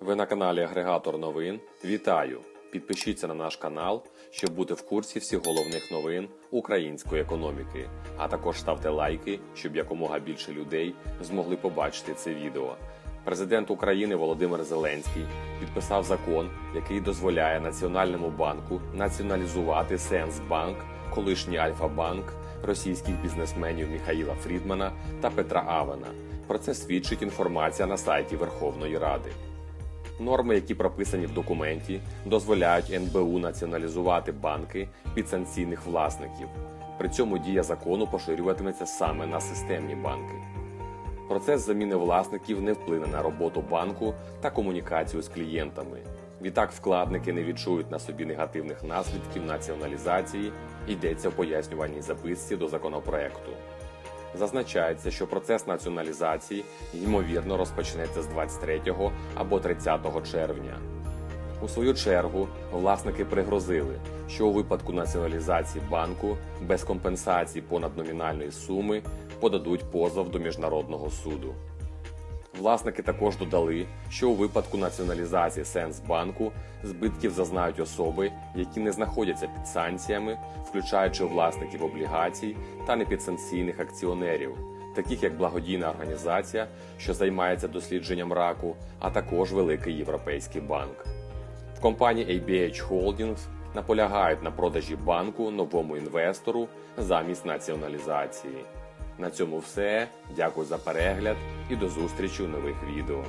Ви на каналі Агрегатор новин. Вітаю! Підпишіться на наш канал, щоб бути в курсі всіх головних новин української економіки. А також ставте лайки, щоб якомога більше людей змогли побачити це відео. Президент України Володимир Зеленський підписав закон, який дозволяє Національному банку націоналізувати Сенсбанк, колишній Альфа-банк, російських бізнесменів Міхаїла Фрідмана та Петра Авена. Про це свідчить інформація на сайті Верховної Ради. Норми, які прописані в документі, дозволяють НБУ націоналізувати банки підсанкційних власників. При цьому дія закону поширюватиметься саме на системні банки. Процес заміни власників не вплине на роботу банку та комунікацію з клієнтами. Відтак вкладники не відчують на собі негативних наслідків націоналізації, йдеться в пояснювальній записці до законопроекту. Зазначається, що процес націоналізації ймовірно розпочнеться з 23 або 30 червня. У свою чергу власники пригрозили, що у випадку націоналізації банку без компенсації понад номінальної суми подадуть позов до міжнародного суду. Власники також додали, що у випадку націоналізації Сенсбанку збитків зазнають особи, які не знаходяться під санкціями, включаючи власників облігацій та непідсанкційних акціонерів, таких як благодійна організація, що займається дослідженням раку, а також великий європейський банк. В компанії ABH Holdings наполягають на продажі банку новому інвестору замість націоналізації. На цьому все. Дякую за перегляд і до зустрічі у нових відео.